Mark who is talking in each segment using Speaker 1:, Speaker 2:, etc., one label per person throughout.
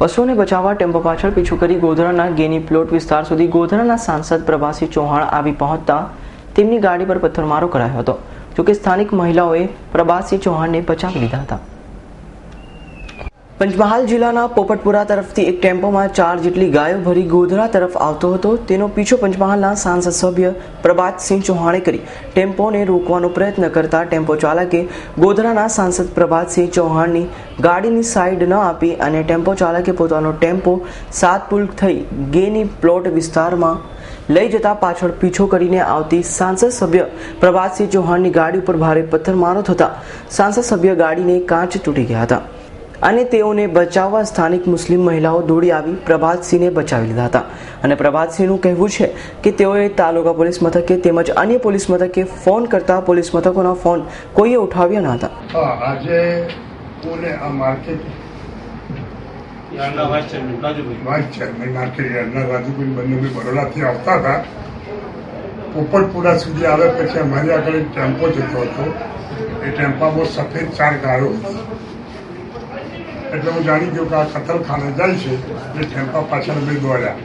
Speaker 1: પશુઓને બચાવવા ટેમ્પો પાછળ પીછું કરી ગોધરાના ગેની પ્લોટ વિસ્તાર સુધી ગોધરાના સાંસદ પ્રભાસી ચૌહાણ આવી પહોંચતા તેમની ગાડી પર પથ્થરમારો કરાયો હતો, જોકે સ્થાનિક મહિલાઓએ પ્રભાસી ચૌહાણને બચાવી લીધા હતા. પંચમહાલ જિલ્લાના પોપટપુરા તરફથી એક ટેમ્પોમાં ચાર જેટલી ગાયો ભરી ગોધરા તરફ આવતો હતો. તેનો પીછો પંચમહાલના સાંસદ સભ્ય પ્રભાતસિંહ ચૌહાણે કરી. ટેમ્પોને રોકવાનો પ્રયત્ન કરતા ટેમ્પો ચાલકે ગોધરાના સાંસદ પ્રભાતસિંહ ચૌહાણની ગાડીની સાઈડ ન આપી અને ટેમ્પો ચાલકે પોતાનો ટેમ્પો સાત પુલ થઈ ગેની પ્લોટ વિસ્તારમાં લઈ જતા પાછળ પીછો કરીને આવતી સાંસદ સભ્ય પ્રભાતસિંહ ચૌહાણની ગાડી ઉપર ભારે પથ્થરમારો થતા સાંસદ સભ્ય ગાડીને કાચ તૂટી ગયા હતા. અને તેઓને બચાવવા સ્થાનિક મુસ્લિમ મહિલાઓ દોડી આવી પ્રભાતસિંહને બચાવી લીધા હતા. અને પ્રભાતસિંહનું કહેવું છે કે તેઓએ તાલુકા પોલીસ મથકે તેમજ અન્ય પોલીસ મથકે ફોન કરતા પોલીસ મથકોના ફોન કોઈએ ઉઠાવ્યા ન હતા.
Speaker 2: આજે હું આ market
Speaker 3: vice chairman Rajubhai.
Speaker 2: Vice chairman market યાર્ડના રાજુભાઈ બંને બી બરોડાથી આવતા હતા. પોપટપુરા સુધી આવે પછી અમારી આગળ ટેમ્પો જતો હતો. એ ટેમ્પામાં સફેદ ચાર ગાયો હતી એટલે હું જાણી ગયો કે આ કતલખાને જાય છે એટલે ટેમ્પા પાછળ અમે દોડ્યા.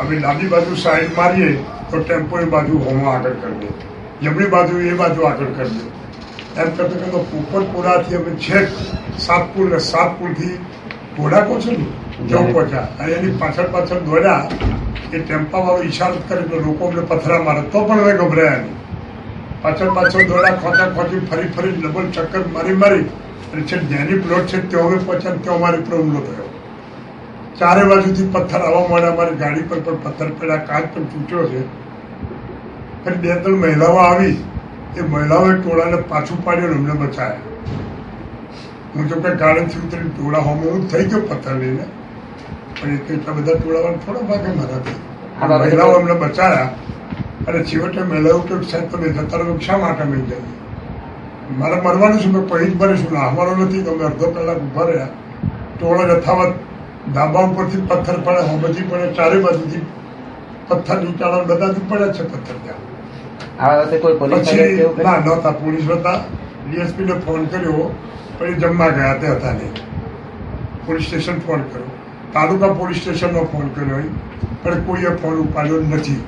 Speaker 2: અમે ડાબી બાજુ સાઈડ મારીએ, તો ટેમ્પો એ બાજુ હોમો આગળ કરી દે. જમણી બાજુ એ બાજુ આગળ કરી દે. એમ કરતો કરતો પોપટપુરાથી અમે છેક સાતપુર ને સાતપુરથી ઘોડા કહો છો ને, જવું પહોંચ્યા અને એની પાછળ પાછળ દોડ્યા. એ ટેમ્પાવાળો ઈશાર કરે તો લોકો અમને પથરા મારે, તો પણ અમે ગભરાયા નહીં. પાછળ પાછળ દોડ્યા ખોટા ખોટી ફરી ફરી ડબલ ચક્કર મારી મારી અને છે જેની પ્લોટ છે ત્યાં અમે પહોંચ્યા ત્યાં અમારે ઉપર હુમલો થયો ચારે બાજુથી પથ્થર આવવા માંડ્યા અમારી ગાડી પર પણ પથ્થર પડ્યા કાચ પણ તૂટ્યો છે. પછી બે ત્રણ મહિલાઓ આવી. એ મહિલાઓએ ટોળાને પાછું પાડ્યો અને અમને બચાવ્યા. હું જો કે ગાડીથી ઉતરી ટોળા હોમે હું થઈ ગયો પથ્થર લઈને. પણ એ એટલા બધા ટોળાવાળા થોડા ભાગે મારાથી
Speaker 4: આ
Speaker 2: મહિલાઓ અમને બચાવ્યા. અને છેવટે મહિલાઓ કે સાહેબ તમે જતા રહો શા માટે મેં જઈએ? મારે મરવાનું છે મેં પહી જ મરીશું ના નથી તમે અડધો કલાક ઊભા રહ્યા. ટોળો યથાવત ધાબા ઉપરથી પથ્થર પડે હોમેથી પડે ચારે બાજુથી પથ્થર નીચાણા બધાથી પડ્યા છે પથ્થર ત્યાં. પછી ના નહોતા પોલીસ હતા. ડીએસપી ને ફોન કર્યો પછી જમવા ગયા તે હતા નહીં. પોલીસ સ્ટેશન ફોન કર્યો. તાલુકા પોલીસ સ્ટેશનનો ફોન કર્યો પણ કોઈએ ફોન ઉપાડ્યો નથી.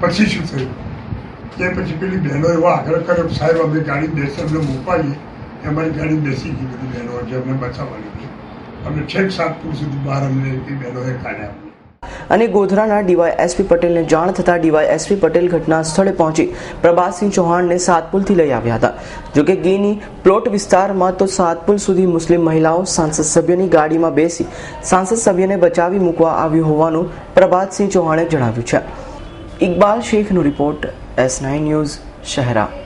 Speaker 2: પછી શું થયું? કે પછી પેલી બહેનો એવો આગ્રહ કર્યો સાહેબ, અમે ગાડી બેસી અમને મૂકવાની અમારી ગાડી બેસી ગઈ, બધી બહેનો જે અમને બચાવવાની હતી. અમે છેક સાતપુર સુધી બહાર અમને એ બહેનોએ કાઢ્યા.
Speaker 1: અને ગોધરાના ડીવાય એસપી પટેલને જાણ થતાં ડીવાય એસપી પટેલ ઘટના સ્થળે પહોંચી પ્રભાતસિંહ ચૌહાણને સાતપુલથી લઈ આવ્યા હતા. જોકે ગીની પ્લોટ વિસ્તારમાં તો સાતપુલ સુધી મુસ્લિમ મહિલાઓ સાંસદ સભ્યની ગાડીમાં બેસી સાંસદ સભ્યને બચાવી મૂકવા આવ્યું હોવાનું પ્રભાતસિંહ ચૌહાણે જણાવ્યું છે. Iqbal શેખનો report S nine news Shehera